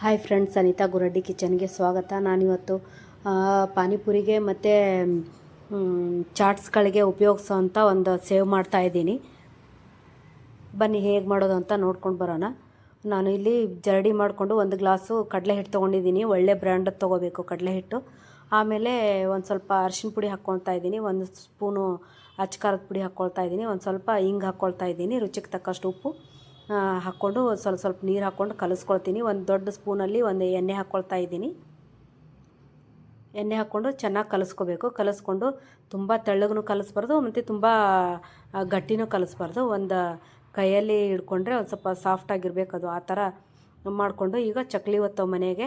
Hi friends Anita Guraddi ಕಿಚನ್ಗೆ ಸ್ವಾಗತ. ನಾನಿವತ್ತು ಪಾನಿಪುರಿಗೆ ಮತ್ತು ಚಾಟ್ಸ್ಗಳಿಗೆ ಉಪಯೋಗಿಸೋವಂಥ ಒಂದು ಸೇವ್ ಮಾಡ್ತಾ ಇದ್ದೀನಿ. ಬನ್ನಿ ಹೇಗೆ ಮಾಡೋದು ಅಂತ ನೋಡ್ಕೊಂಡು ಬರೋಣ. ನಾನು ಇಲ್ಲಿ ಜರಡಿ ಮಾಡಿಕೊಂಡು ಒಂದು ಗ್ಲಾಸು ಕಡಲೆ ಹಿಟ್ಟು ತೊಗೊಂಡಿದ್ದೀನಿ. ಒಳ್ಳೆ ಬ್ರ್ಯಾಂಡ್ ತೊಗೋಬೇಕು ಕಡಲೆ ಹಿಟ್ಟು ಆಮೇಲೆ ಒಂದು ಸ್ವಲ್ಪ ಅರಿಶಿನ ಪುಡಿ ಹಾಕ್ಕೊಳ್ತಾ ಇದ್ದೀನಿ. ಒಂದು ಸ್ಪೂನು ಅಚ್ಕಾರದ ಪುಡಿ ಹಾಕ್ಕೊಳ್ತಾ ಇದ್ದೀನಿ. ಒಂದು ಸ್ವಲ್ಪ ಹಿಂಗೆ ಹಾಕ್ಕೊಳ್ತಾ ಇದ್ದೀನಿ. ರುಚಿಗೆ ತಕ್ಕಷ್ಟು ಉಪ್ಪು. ಹಾಕ್ಕೊಂಡು ಸ್ವಲ್ಪ ಸ್ವಲ್ಪ ನೀರು ಹಾಕ್ಕೊಂಡು ಕಲಿಸ್ಕೊಳ್ತೀನಿ. ಒಂದು ದೊಡ್ಡ ಸ್ಪೂನಲ್ಲಿ ಒಂದು ಎಣ್ಣೆ ಹಾಕ್ಕೊಳ್ತಾ ಇದ್ದೀನಿ. ಎಣ್ಣೆ ಹಾಕ್ಕೊಂಡು ಚೆನ್ನಾಗಿ ಕಲಿಸ್ಕೋಬೇಕು. ಕಲಿಸ್ಕೊಂಡು ತುಂಬ ತೆಳ್ಳಗೂ ಕಲಸ್ಬಾರ್ದು, ಮತ್ತು ತುಂಬ ಗಟ್ಟಿನೂ ಕಲಿಸ್ಬಾರ್ದು. ಒಂದು ಕೈಯಲ್ಲಿ ಹಿಡ್ಕೊಂಡ್ರೆ ಒಂದು ಸ್ವಲ್ಪ ಸಾಫ್ಟಾಗಿರ್ಬೇಕು ಅದು, ಆ ಥರ ಮಾಡಿಕೊಂಡು ಈಗ ಚಕ್ಲಿ ಒತ್ತೋ ಮನೆಗೆ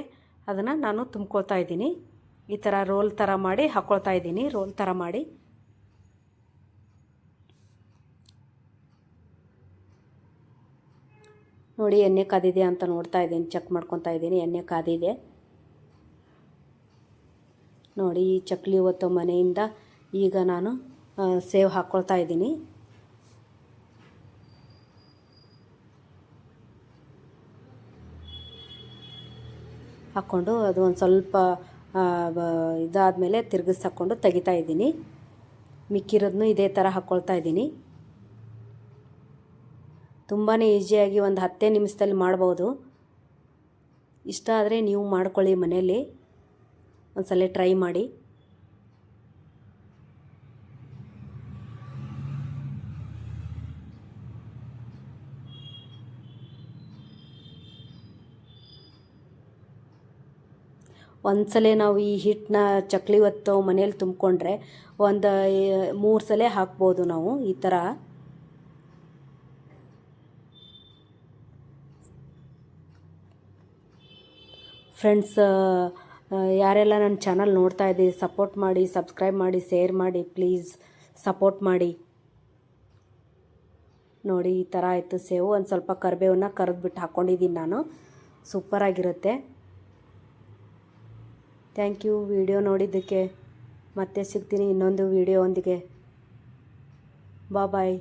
ಅದನ್ನು ನಾನು ತುಂಬ್ಕೊಳ್ತಾ ಇದ್ದೀನಿ. ಈ ಥರ ರೋಲ್ ಥರ ಮಾಡಿ ಹಾಕ್ಕೊಳ್ತಾ ಇದ್ದೀನಿ, ರೋಲ್ ಥರ ಮಾಡಿ. ನೋಡಿ ಎಣ್ಣೆ ಕಾದಿದೆ ಅಂತ ನೋಡ್ತಾ ಇದ್ದೀನಿ ಚೆಕ್ ಮಾಡ್ಕೊತಾ ಇದ್ದೀನಿ, ಎಣ್ಣೆ ಕಾದಿದೆ. ನೋಡಿ ಈ ಚಕ್ಲಿ ಒತ್ತೋ ಮನೆಯಿಂದ ಈಗ ನಾನು ಸೇವ್ ಹಾಕ್ಕೊಳ್ತಾ ಇದ್ದೀನಿ. ಹಾಕ್ಕೊಂಡು ಅದು ಒಂದು ಸ್ವಲ್ಪ ಇದಾದಮೇಲೆ ತಿರುಗಿಸ್ ಹಾಕ್ಕೊಂಡು ತೆಗಿತಾ ಇದ್ದೀನಿ. ಮಿಕ್ಕಿರೋದನ್ನು ಇದೇ ಥರ ಹಾಕ್ಕೊಳ್ತಾ ಇದ್ದೀನಿ. ತುಂಬಾ ಈಸಿಯಾಗಿ ಒಂದು ಹತ್ತೇ ನಿಮಿಷದಲ್ಲಿ ಮಾಡ್ಬೋದು. ಇಷ್ಟ ಆದರೆ ನೀವು ಮಾಡ್ಕೊಳ್ಳಿ ಮನೆಯಲ್ಲಿ. ಒಂದ್ಸಲ ಟ್ರೈ ಮಾಡಿ. ಒಂದ್ಸಲ ನಾವು ಈ ಹಿಟ್ಟನ್ನ ಚಕ್ಲಿ ಒತ್ತೋ ಮನೇಲಿ ತುಂಬಿಕೊಂಡ್ರೆ ಒಂದು ಮೂರು ಸಲ ಹಾಕ್ಬೋದು ನಾವು ಈ ಥರ ಫ್ರೆಂಡ್ಸ್ ಯಾರೆಲ್ಲ ನನ್ನ ಚಾನಲ್ ನೋಡ್ತಾ ಇದ್ದೀರಿ ಸಪೋರ್ಟ್ ಮಾಡಿ ಸಬ್ಸ್ಕ್ರೈಬ್ ಮಾಡಿ ಶೇರ್ ಮಾಡಿ ಪ್ಲೀಸ್ ಸಪೋರ್ಟ್ ಮಾಡಿ. ನೋಡಿ, ಈ ಥರ ಆಯಿತು ಸೇವು. ಒಂದು ಸ್ವಲ್ಪ ಕರಿಬೇವನ್ನ ಕರೆದ್ಬಿಟ್ಟು ಹಾಕ್ಕೊಂಡಿದ್ದೀನಿ ನಾನು. ಸೂಪರಾಗಿರುತ್ತೆ ಥ್ಯಾಂಕ್ ಯು ವಿಡಿಯೋ ನೋಡಿದ್ದಕ್ಕೆ ಮತ್ತೆ ಸಿಗ್ತೀನಿ ಇನ್ನೊಂದು ವಿಡಿಯೋ ಒಂದಿಗೆ. ಬಾ ಬಾಯ್